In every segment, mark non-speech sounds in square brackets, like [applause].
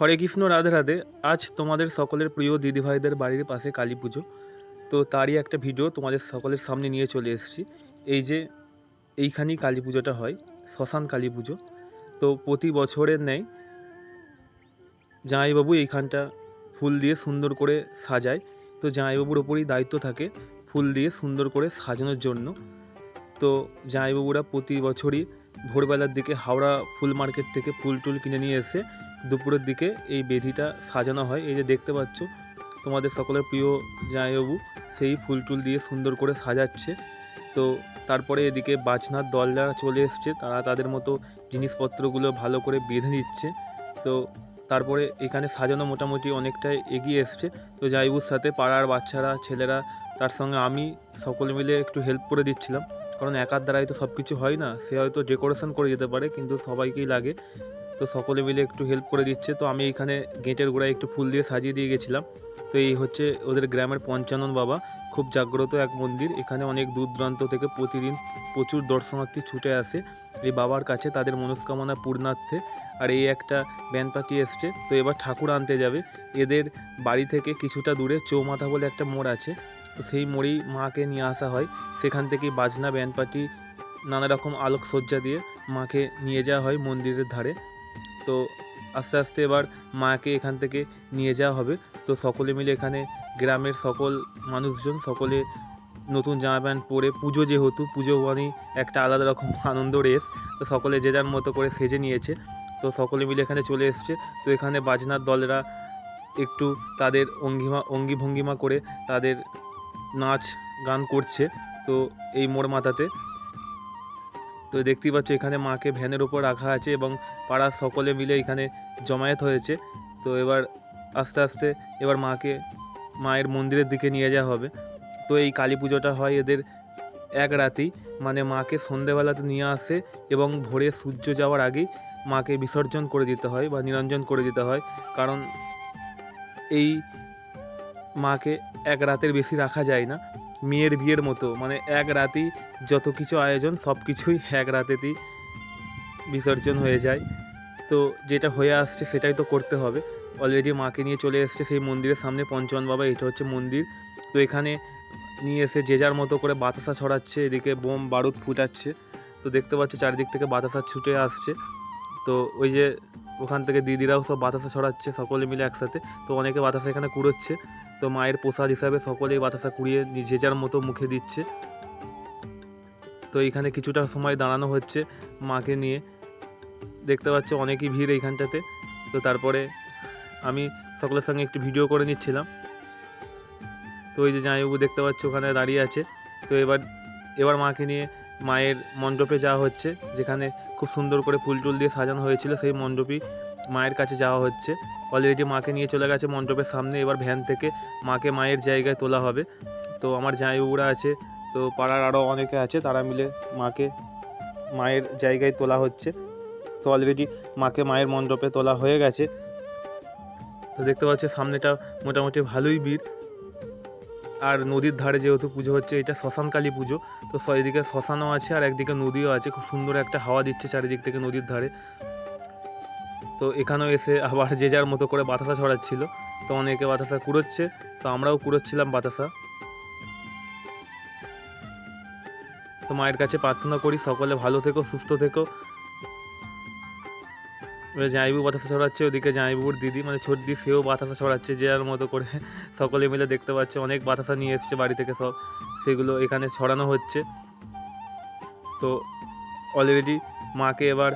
হরে কৃষ্ণ, রাধে রাধে। আজ তোমাদের সকলের প্রিয় দিদিভাইদের বাড়ির পাশে কালী পুজো। তো তারই একটা ভিডিও তোমাদের সকলের সামনে নিয়ে চলে এসেছি। এই যে এইখানেই কালী পুজোটা হয়, শ্মশান কালী পুজো। তো প্রতি বছরের নেয় জামাইবাবু এইখানটা ফুল দিয়ে সুন্দর করে সাজায়। তো জামাইবাবুর ওপরই দায়িত্ব থাকে ফুল দিয়ে সুন্দর করে সাজানোর জন্য। তো জামাইবাবুরা প্রতি বছরই ভোরবেলার দিকে হাওড়া ফুল মার্কেট থেকে ফুল টুল কিনে নিয়ে এসে দুপুরের দিকে এই বেদিটা সাজানো হয়। এই যে দেখতে পাচ্ছ, তোমাদের সকলের প্রিয় জামাইবাবু সেই ফুল টুল দিয়ে সুন্দর করে সাজাচ্ছে। তো তারপরে এদিকে বাজনার দলরা চলে এসছে, তারা তাদের মতো জিনিসপত্রগুলো ভালো করে বেঁধে নিচ্ছে। তো তারপরে এখানে সাজানো মোটামুটি অনেকটাই এগিয়ে এসছে। তো জাইবুর সাথে পাড়ার বাচ্চারা, ছেলেরা, তার সঙ্গে আমি সকলে মিলে একটু হেল্প করে দিচ্ছিলাম। কারণ একার দ্বারাই তো সব কিছু হয় না, সে হয়তো ডেকোরেশন করে যেতে পারে, কিন্তু সবাইকেই লাগে। তো সকলে মিলে একটু হেল্প করে দিচ্ছে। তো আমি এখানে গেটের গোড়ায় একটু ফুল দিয়ে সাজিয়ে দিয়ে গেছিলাম। তো এই হচ্ছে ওদের গ্রামের পঞ্চানন বাবা। খুব জাগ্রত এক মন্দির। এখানে অনেক দূর দূরান্ত থেকে প্রতিদিন প্রচুর দর্শনার্থী ছুটে আসে। এই বাবার কাছে তাদের মনস্কামনা পূর্ণার্থে। আর এই একটা ব্যান্ড পার্টি এসছে। তো এবার ঠাকুর আনতে যাবে। এদের বাড়ি থেকে কিছুটা দূরে চৌমাথা বলে একটা মোড় আছে। তো সেই মোড়েই মাকে নিয়ে আসা হয়। সেখান থেকেই বাজনা ব্যান্ড পার্টি, নানা রকম আলোকসজ্জা দিয়ে মাকে নিয়ে যাওয়া হয় মন্দিরের ধারে। তো আস্তে আস্তে এবার মাকে এখান থেকে নিয়ে যাওয়া হবে। তো সকলে মিলে এখানে গ্রামের সকল মানুষজন, সকলে নতুন জামা প্যান্ট পরে পুজো যেহেতু, পুজো মানেই একটা আলাদা রকম [laughs] আনন্দ রেস। তো সকলে যে যার মতো করে সেজে নিয়েছে। তো সকলে মিলে এখানে চলে এসছে। তো এখানে বাজনার দলেরা একটু তাদের অঙ্গিমা, অঙ্গি ভঙ্গিমা করে তাদের নাচ গান করছে। তো এই মোড় মাথাতে তো দেখতেই পাচ্ছ, এখানে মাকে ভ্যানের ওপর রাখা আছে এবং পাড়ার সকলে মিলে এখানে জমায়েত হয়েছে। তো এবার আস্তে আস্তে এবার মাকে, মায়ের মন্দিরের দিকে নিয়ে যাওয়া হবে। তো এই কালী পুজোটা হয় এদের এক রাতেই। মানে মাকে সন্ধেবেলাতে নিয়ে আসে এবং ভোরে সূর্য যাওয়ার আগেই মাকে বিসর্জন করে দিতে হয় বা নিরঞ্জন করে দিতে হয়। কারণ এই মাকে এক রাতের বেশি রাখা যায় না। মেয়ের বিয়ের মতো। মানে এক রাতেই যত কিছু আয়োজন, সব কিছুই এক রাতেতেই বিসর্জন হয়ে যায়। তো যেটা হয়ে আসছে সেটাই তো করতে হবে। অলরেডি মাকে নিয়ে চলে এসছে সেই মন্দিরের সামনে পঞ্চমন বাবা, এটা হচ্ছে মন্দির। তো এখানে নিয়ে এসে যে যার মতো করে বাতাসা ছড়াচ্ছে, এদিকে বোম, বারুদ ফুটাচ্ছে। তো দেখতে পাচ্ছ চারিদিক থেকে বাতাসা ছুটে আসছে। তো ওই যে ওখান থেকে দিদিরাও সব বাতাসা ছড়াচ্ছে, সকলে মিলে একসাথে। তো অনেকে বাতাসা এখানে কুড়োচ্ছে। তো মায়ের প্রসাদ হিসাবে সকলেই বাতাসা কুড়িয়ে নিজে যার মতো মুখে দিচ্ছে। তো এইখানে কিছুটা সময় দাঁড়ানো হচ্ছে মাকে নিয়ে। দেখতে পাচ্ছ অনেকই ভিড় এইখানটাতে। তো তারপরে আমি সকলের সঙ্গে একটু ভিডিও করে নিচ্ছিলাম। তো ওই যে জামাইবাবু দেখতে পাচ্ছ ওখানে দাঁড়িয়ে আছে। তো এবার এবার মাকে নিয়ে মায়ের মণ্ডপে যাওয়া হচ্ছে, যেখানে খুব সুন্দর করে ফুল টুল দিয়ে সাজানো হয়েছিল সেই মণ্ডপই মায়ের কাছে যাওয়া হচ্ছে। অলরেডি মাকে নিয়ে চলে গেছে মণ্ডপের সামনে, এবার ভ্যান থেকে মাকে মায়ের জায়গায় তোলা হবে। তো আমার জামাইবাবুরা আছে, তো পাড়ার আরও অনেকে আছে, তারা মিলে মাকে মায়ের জায়গায় তোলা হচ্ছে। তো অলরেডি মাকে মায়ের মণ্ডপে তোলা হয়ে গেছে। তো দেখতে পাচ্ছ, সামনেটা মোটামুটি ভালোই ভিড়। আর নদীর ধারে যেহেতু পুজো হচ্ছে, এটা শ্মশানকালী পুজো। তো এদিকে শ্মশানও আছে আর একদিকে নদীও আছে। খুব সুন্দর একটা হাওয়া দিচ্ছে চারিদিক থেকে নদীর ধারে। তো এখানেও এসে আবার যে যার মতো করে বাতাসা ছড়াচ্ছিল। তো অনেকে বাতাসা কুড়োচ্ছে, তো আমরাও কুড়োচ্ছিলাম বাতাসা। তো মায়ের কাছে প্রার্থনা করি, সকলে ভালো থেকো, সুস্থ থেকো। জামাইবু বাতাসা ছড়াচ্ছে, ওদিকে জামাইবুর দিদি মানে ছোট দিদি, সেও বাতাসা ছড়াচ্ছে যার মতো করে। সকলে মিলে দেখতে পাচ্ছে, অনেক বাতাসা নিয়ে এসছে বাড়ি থেকে সব। সেগুলো এখানে ছড়ানো হচ্ছে। তো অলরেডি মাকে এবার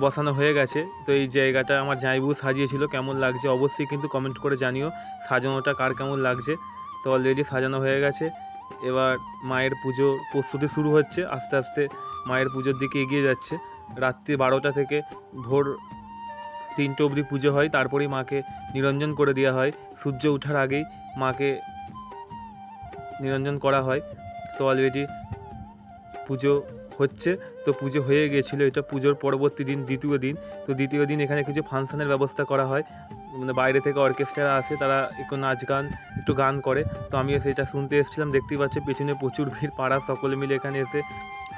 বসানো হয়ে গেছে। তো এই জায়গাটা আমার জামাইবু সাজিয়েছিল, কেমন লাগছে অবশ্যই কিন্তু কমেন্ট করে জানিও, সাজানোটা কার কেমন লাগছে। তো অলরেডি সাজানো হয়ে গেছে। এবার মায়ের পুজো প্রস্তুতি শুরু হচ্ছে, আস্তে আস্তে মায়ের পুজোর দিকে এগিয়ে যাচ্ছে। রাত্রি বারোটা থেকে ভোর তিনটে অবধি পুজো হয়, তারপরেই মাকে নিরঞ্জন করে দেওয়া হয়। সূর্য ওঠার আগেই মাকে নিরঞ্জন করা হয়। তো অলরেডি পুজো হচ্ছে, তো পুজো হয়ে গিয়েছিল। এটা পুজোর পরবর্তী দিন, দ্বিতীয় দিন। তো দ্বিতীয় দিন এখানে কিছু ফাংশনের ব্যবস্থা করা হয়। মানে বাইরে থেকে অর্কেস্ট্রা আসে, তারা একটু নাচ গান, একটু গান করে। তো আমিও সেটা শুনতে এসেছিলাম। দেখতেই পাচ্ছি, পেছনে প্রচুর ভিড়, পাড়া সকলে মিলে এখানে এসে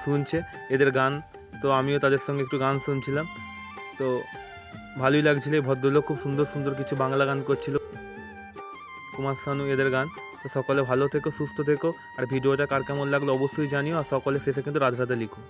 শুনছে। এদের গান তো আমিও তাদের সঙ্গে একটু গান শুনছিলাম। তো ভালোই লাগছিল, এই ভদ্রলোক খুব সুন্দর সুন্দর কিছু বাংলা গান করছিল। কুমার শানু এদের গান। তো সকলে ভালো থেকো, সুস্থ থেকো। আর ভিডিওটা কার কেমন লাগল অবশ্যই জানিও। আর সকলে শেষে কিন্তু রাধে রাধে লিখো।